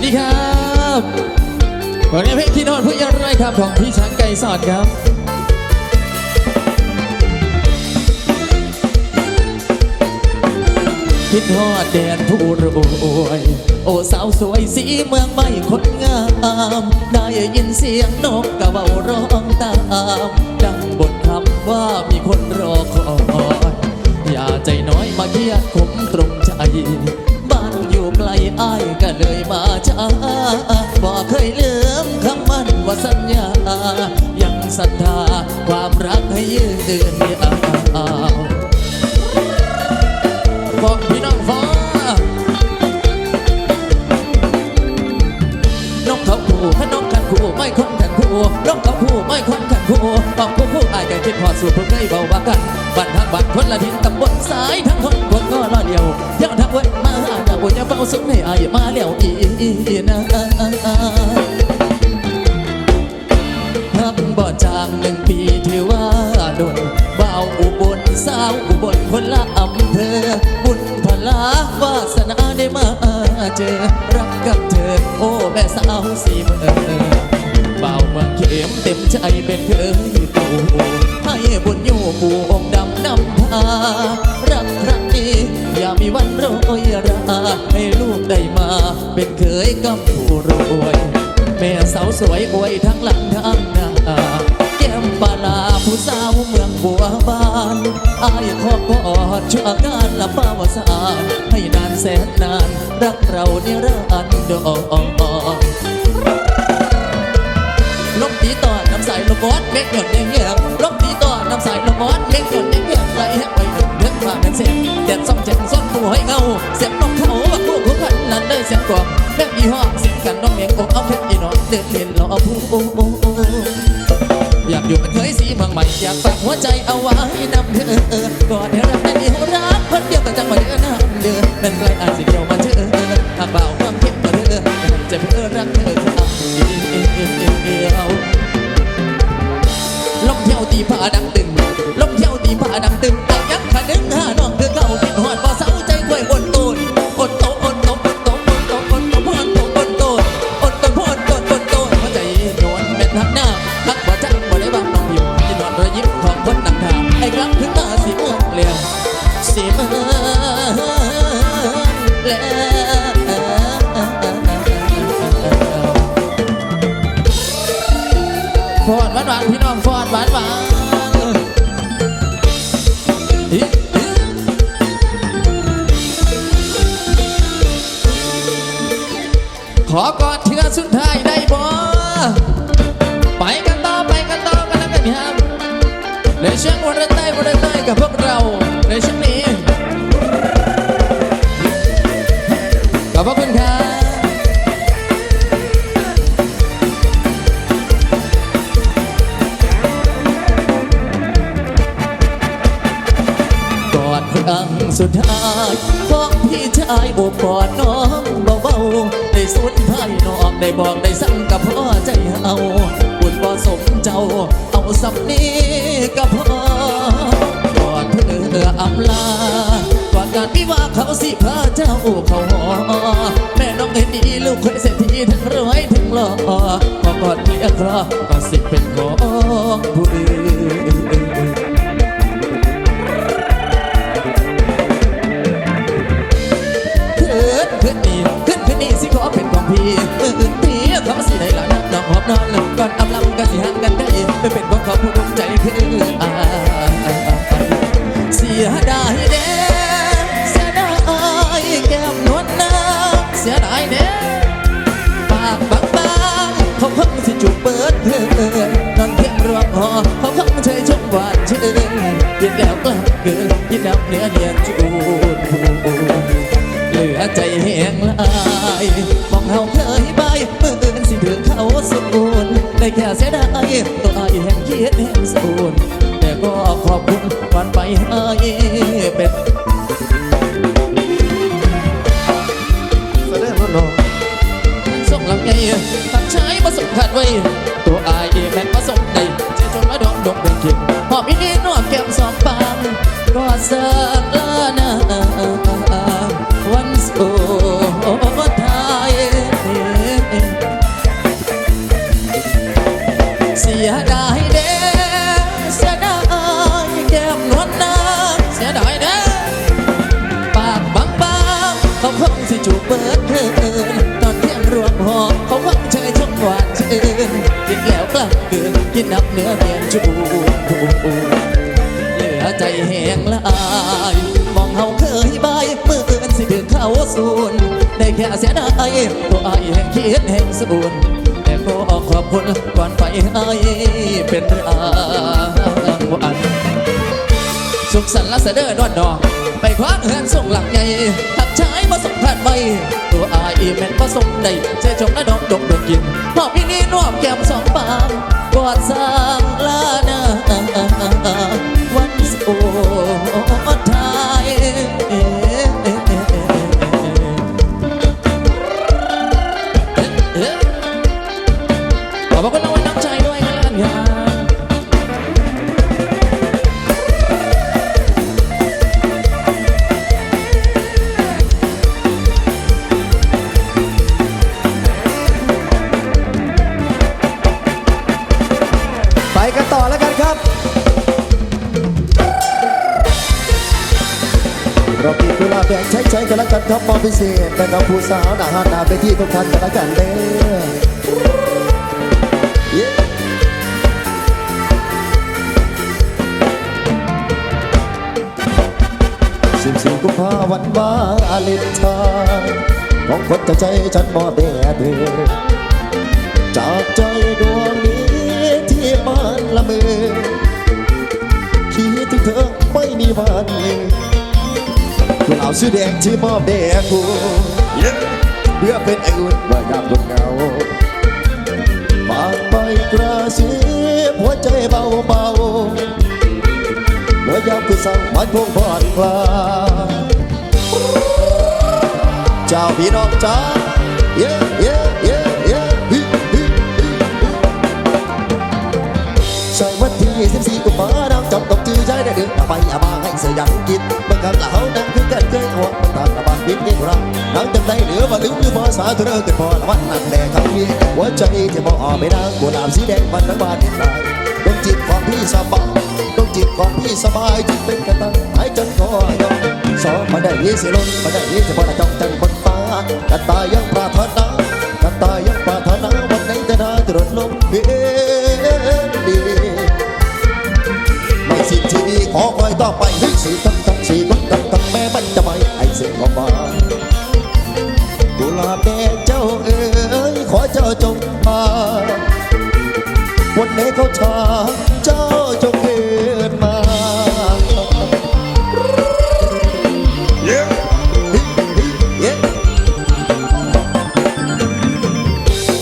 วัสดีครับวันนี้เพลงที่นอนผู้ยังไรครับของพี่ช้างไก่สอนครับคิดฮอดแดนผู้รวยโอ้สาวสวยสีเมืองไม่คนงาม ได้ยินเสียงนกกระเบาร้องตาม ดังบทคำว่ามีคนรอคอยอย่าใจน้อยมาเกียดผ เลยมาบอกเคยลืมคำมั่นว่าสัญญา ยังศรัทธาความรักให้ยืนยาวบอกพี่น้องฟ้านกเขาคู่ขนกขันคู่ไม่คนขันคู่นกเขาคู่ไม่คนขันคู่บอกคู่คู่อายกันคิดพอสู่เพิ่งได้เบาบากันบันทักบันคนละทิศตำบลสายทั้งคนคนก็รอเดียวเที่ยวทักไว้มาหาดาวจะเฝ้าสุขให้อายมาแล้วอี นะพักบ่จางหนึ่งปีถือว่าโดนบ่าวอุบลสาวอุบลคนละอำเภอ บุญพลาวาสนาได้มาเจอ รักกับเธอ โอ้แม่สาวสีเมืองบ่าวเมืองเข็มเต็มใจเป็นเคยปูให้บุญอยู่ปู่องค์ดำนำพารักครั้งนี้ อย่ามีวันโรยราให้ลูกได้มา เป็นเคยกับผู้รวยแม่สาวสวยอวยทั้งหลังทั้งหน้าแก้มปลาผู้สาวเมืองบัวบานอายขอกอดชั่วการละป้าวสานให้นานแสนนาน รักเราเนี่ยรันดอนลมตีต่อน้ำใสลมมอดเล็กหย่อนเด้งเงียบลมตีต่อน้ำใสลมมอดเล็กหย่อนเด้งเงียบไหลแหกไปหนึ่ง ว่าเป็นเสียงแดดส่องแจ่มส้นผู้ให้เงา เสียงนกเขาว่าคู่คู่พันนั้นได้เสียงกล่อมแม่มีห้องเสียงกันน้องเมียงอกเอาเพชรอีนอนเดินเห็นรอผู้โอ้อยากอยู่เป็นเคยสีเมืองใหม่อยากฝากหัวใจเอาไว้นำเธอก่อนเธอรักในเดียวรักคนเดียวแต่จังมาเดือนน้ำเดือนนั่นไกลอา สุดท้ายได้บ่ไปกันต่อไปกันต่อกันแล้วกันครับในช่วงวันใต้วันใต้กับพวกเราในช่วงนี้ขอบพระคุณครับกอนครั้งสุดท้ายของพี่ชายโอบกอดน้องายนองได้บอกได้สั่งกับพ่อใจเอา บุญบ่สมเจ้า เอาสำนี้ก็พอก่อนเพื่ออำลา ก่อนการวิวาเขาสิพระเจ้าเขาหอแม่น้องเห็นดีลูกเคยเศรษฐีทั้งรวยทั้งหล่อพอก่อนเรียกรอก็สิเป็นของผู้อื่น เป็นของพี่อื่นพี่เขาสิได้ละนักดอกหอบนอนก่อนอำลำก็สิหักกันได้เป็นของเขาผู้ดวงใจคืออายเสียดายเด้เสียดายแก้มนวลนางเสียดายเด้ปากบางบางเขาคงสิจูบเปิดเพื่อนนอนเพียงรวมหอเขาคงเชยชมหวานชื่นยินแล้วกลับเกินยินแล้วเนื้อเนียนจูดเหลือจแห้ งลายมองเฮาเคยบายมืออื่นสิถึงเขาสูญได้แค่เสียดายตัวอายแห่งคิดแห่งสูญแต่ก็ขอบคุณวันไปให้เป็นแสดงว่าน้องส่งลำไยตัดใช้ประสบขาดไว้ ตัวอายแม่นประสบได้เจจนมาดองดงเป็นขิงหอบอีนี่นวดแก้มสองปางก็เสิร์ฟ ล้วกลับเกินกินนับเนื้อเมียนจูเหลือใจแห้งละอายมองเฮาเคยบายเมื่อเกินสิถึงเขาสูนได้แค่เสียดายตัวอายแห่งคิดแห่งสูนแต่ก็ขอบคุณก่อนไปให้เป็นรางวัลสุขสันต์ละเสด็จนวดดองไปคว้าเฮือนส่งหลังใหญ่หักชายมาส่งผ่านไป อายแม่นมาส่งได้เจชมและดอกดกดกกินหอบพี่นี่นวบแก้มสองปากกอดสร้างลานา แดงใช้ใช้กันล้วกันครับมอบพิเศษนะครับผู้สาวหน้าหน้าไปที่ทุกท่านกันล้วกันเด้อสิบสี่กุมภาวันวาเลนไทน์ของคนจะใจฉันมอบแด่เธอจากใจดวงนี้ที่มันละเมอคิดถึงเธอไม่มีวันลืม กุหลาบสีแดงที่มอบแด่กูเพื่อเป็นไออุ่นว่ายามบนเงาฝากไปกระซิบหัวใจเบาเบาๆเมื่อยามคือสั่งมันคงผ่อนคลายเจ้าพี่น้องจ้าเย้เย้เย้เย้ฮิฮิฮิใช่วันที่14กุมภาพันธ์จำต้องจื้อใจได้ดึงไปอามาให้เสียยังกินเมื่อครั้งละเขานั่ง คือกันเคยหัวมันตามระบางบินเงี้ยรักนั่งจำได้เหลือว่าลืมหรือภาษาเธอเกิดพอละวันนั่งแดงคำนี้หัวใจที่องไม่นางกุหลาบสีแดงมันทั้งบ้านที่ไหนดวงจิตของพี่สบายดวงจิตของพี่สบายที่เป็นกระตังหายจนคอยอมสองมาได้ยี่สิล้นมาได้ยี่สิพอละจ้องจันบนฟ้ากระตายยังปรารถนากระตายยังปรารถนาวันไหนจะได้ตรวจลมเพียงดีไม่สิ้นชีวิตขอคอยต่อไปให้สีตั้ง เสียงออกมากุลาบแดงเจ้าเอ๋ยขอเจ้าจงมาวันไหนเขาชาเจ้าจงเกิดมาเย้เย้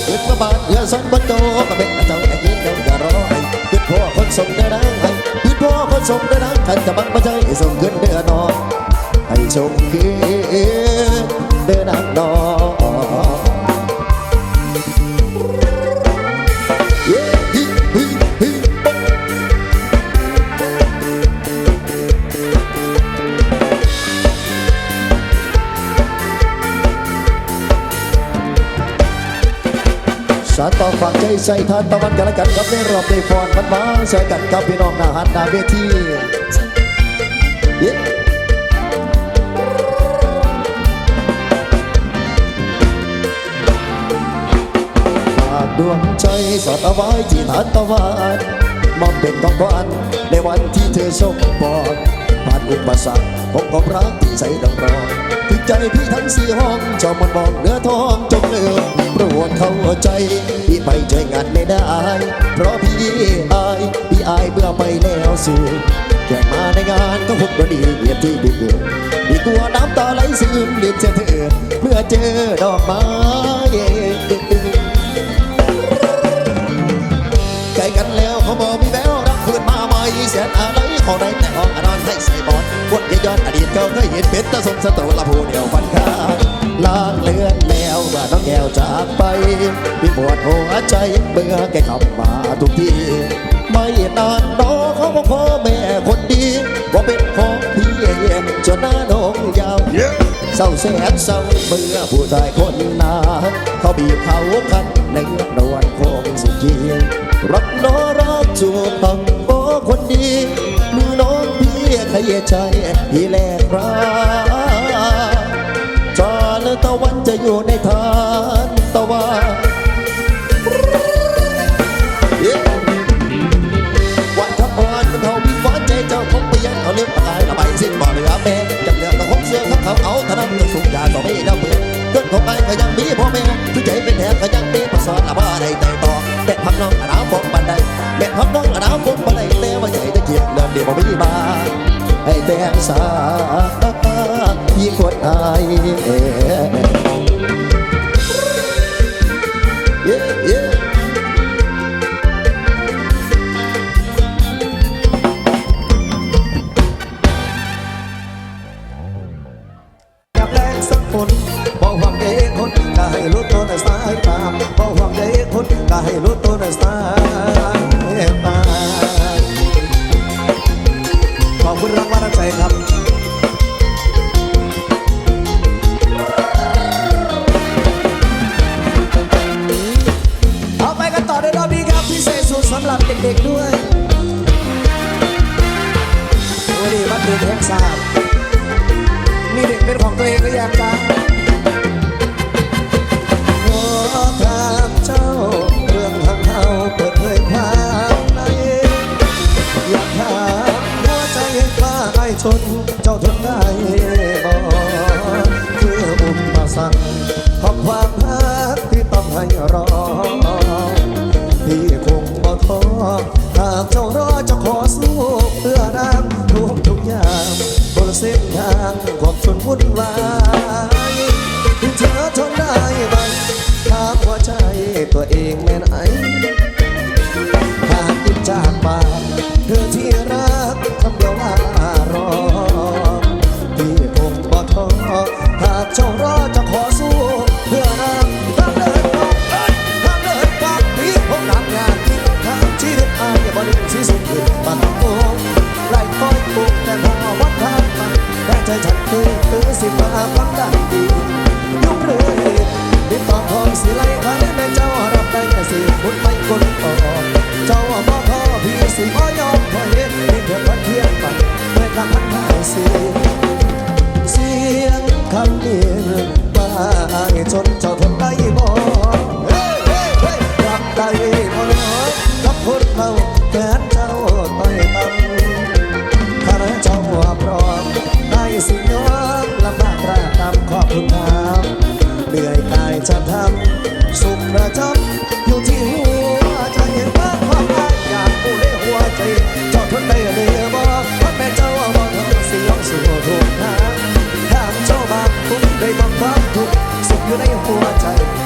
เกิดมาบ้านเรือสันบันโตมาเป็นเจ้าไอ้ยินเดินกระรอให้เกิดพ่อคนส่งเดินดังให้เกิดพ่อคนส่งเดินดังขันจะบังมาใจส่งขึ้นเดือนนอน ส่งขึ้นเดินดังนอนสารต่อฝังใจใส่ทานตะวันกันล้วกันครับในรอบในฟอนมันมาใส่กันกับพี่น้องหน้าหันหน้าเวที ดวงใจสอดเอาไว้ที่ฐานตะวันมองเป็นของขวัญในวันที่เธอสมปองผ่านอุปสรรคของความรักที่ใส่ดำรองถึงใจพี่ทั้งสี่ห้องเจ้ามันมองเนื้อทองจงเลือกโปรดเข้าใจพี่ไปช่วยงานไม่ได้ เพราะพี่อายพี่อายเมื่อไปแล้วสื่อแค่มาในงานก็คงบ่ดีเบียดที่ดีดีกลัวน้ำตาไหลซึมลืมเสียเธอเมื่อเจอดอกไม้ กันแล้วเขาบอกมีแววรักคืนมาใหม่แสนอะไรขอได้แต่ออกอนอนให้ใส่บอลวนยย้อนอดีตเก่าเคยเห็นเป็ดตะสมสตรูละผู้เดียวฟันขาดลางเลือนแล้วว่าน้องแก้วจากไปมีปวดหัวใจเบื่อแกขับมาทุกทีไม่นานน้อง เศร้าแสนเศร้าเมื่อผู้ชายคนนาเขาบีบเขาคันในนวลคงสุขีรักน้อรักจูบตังโอคนดีมือน้องพี่ขยใจพี่แลกรัก ก็ไปก็ยังมีพ่อแม่ผู้ใจเป็นแถบก็ยังมีประสอนละบ้าได้แต่ต่อแต่พักน้องหนาวผมบันไดแต่พักน้องหนาวผมบันไดแต่ว่าใหญ่จะเกียดเดินเดี๋ยวไม่มาให้แต่สายิ่ขวัอาย เพลงหรือยังจะ over time.